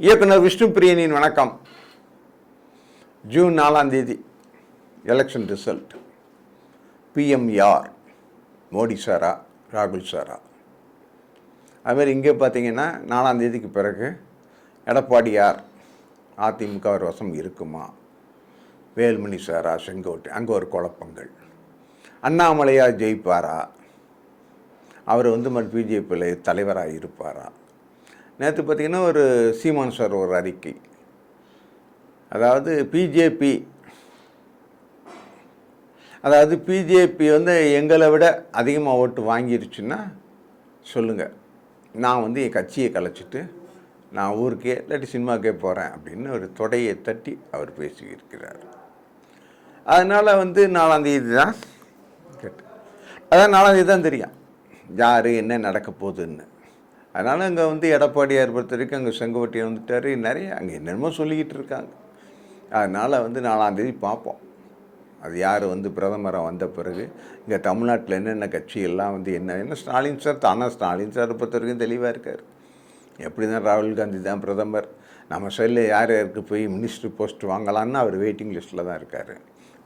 இயக்குனர் விஷ்ணு பிரியனின் வணக்கம். ஜூன் நாலாம் தேதி எலெக்ஷன் ரிசல்ட் பிஎம் யார்? மோடி சாரா ராகுல் சாரா? அதுமாதிரி இங்கே பார்த்தீங்கன்னா நாலாம் தேதிக்கு பிறகு எடப்பாடி யார்? அதிமுக ஒரு வசம் இருக்குமா? வேல்மணி சாரா செங்கோட்டை அங்கே ஒரு குழப்பங்கள். அண்ணாமலையா ஜெயிப்பாரா? அவர் வந்து மண் பிஜேபியில் தலைவராக இருப்பாரா? நேற்று பார்த்தீங்கன்னா ஒரு சீமான் சார் ஒரு அறிக்கை. அதாவது பிஜேபி அதாவது பிஜேபி வந்து எங்களை விட அதிகமாக ஓட்டு வாங்கிருச்சுன்னா சொல்லுங்கள் நான் வந்து என் கட்சியை கலைச்சிட்டு நான் ஊருக்கே இல்லாட்டி சினிமாக்கே போகிறேன் அப்படின்னு ஒரு தொடையை தட்டி அவர் பேசியிருக்கிறார். அதனால் வந்து நாலாந்தேதி தான் கேட்டு அதான் நாலாந்தேதி தான் தெரியும். யார் என்ன நடக்க போகுதுன்னு. அதனால் அங்கே வந்து எடப்பாடியார் பொறுத்த வரைக்கும் அங்கே செங்கோட்டையன் வந்துட்டார். நிறைய அங்கே என்னென்னமோ சொல்லிக்கிட்டு இருக்காங்க. அதனால் வந்து நாலாந்தேதி பார்ப்போம். அது யார் வந்து பிரதமராக வந்த பிறகு இங்கே தமிழ்நாட்டில் என்னென்ன கட்சியெல்லாம் வந்து என்ன என்ன ஸ்டாலின் சார் தானா ஸ்டாலின் சார் பொறுத்த வரைக்கும் தெளிவாக இருக்கார். எப்படி தான் ராகுல் காந்தி தான் பிரதமர்? நம்ம சைடில் யார் யாருக்கு போய் மினிஸ்டர் போஸ்ட் வாங்கலான்னு அவர் வெயிட்டிங் லிஸ்ட்டில் தான் இருக்கார்.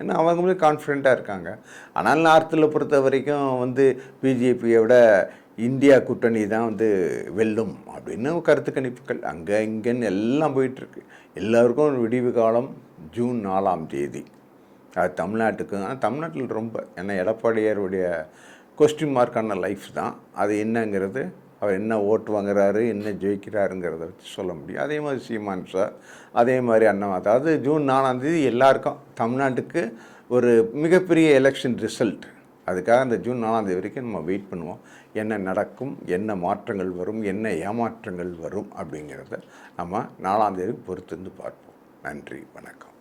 ஏன்னா அவங்களே கான்ஃபிடெண்ட்டாக இருக்காங்க. ஆனால் நார்த்தில் பொறுத்த வரைக்கும் வந்து பிஜேபியை விட இந்தியா கூட்டணி தான் வந்து வெல்லும் அப்படின்னு கருத்து கணிப்புகள். அங்கே இங்கேன்னு எல்லாம் போயிட்டுருக்கு. எல்லாருக்கும் விடிவு காலம் ஜூன் நாலாம் தேதி. அது தமிழ்நாட்டுக்கு. ஆனால் தமிழ்நாட்டில் ரொம்ப ஏன்னா எடப்பாடியாருடைய கொஸ்டின் மார்க்கான லைஃப் தான். அது என்னங்கிறது அவர் என்ன ஓட்டு வாங்குறாரு என்ன ஜெயிக்கிறாருங்கிறத வச்சு சொல்ல முடியும். அதே மாதிரி சீமான் சார் அதே மாதிரி அண்ணா அதாவது ஜூன் நாலாம் தேதி எல்லாருக்கும் தமிழ்நாட்டுக்கு ஒரு மிகப்பெரிய எலெக்ஷன் ரிசல்ட் அதுக்காக அந்த ஜூன் நாலாந்தேதி வரைக்கும் நம்ம வெயிட் பண்ணுவோம். என்ன நடக்கும் என்ன மாற்றங்கள் வரும் என்ன ஏமாற்றங்கள் வரும் அப்படிங்கிறத நம்ம நாலாந்தேதி பொறுத்திருந்து பார்ப்போம். நன்றி வணக்கம்.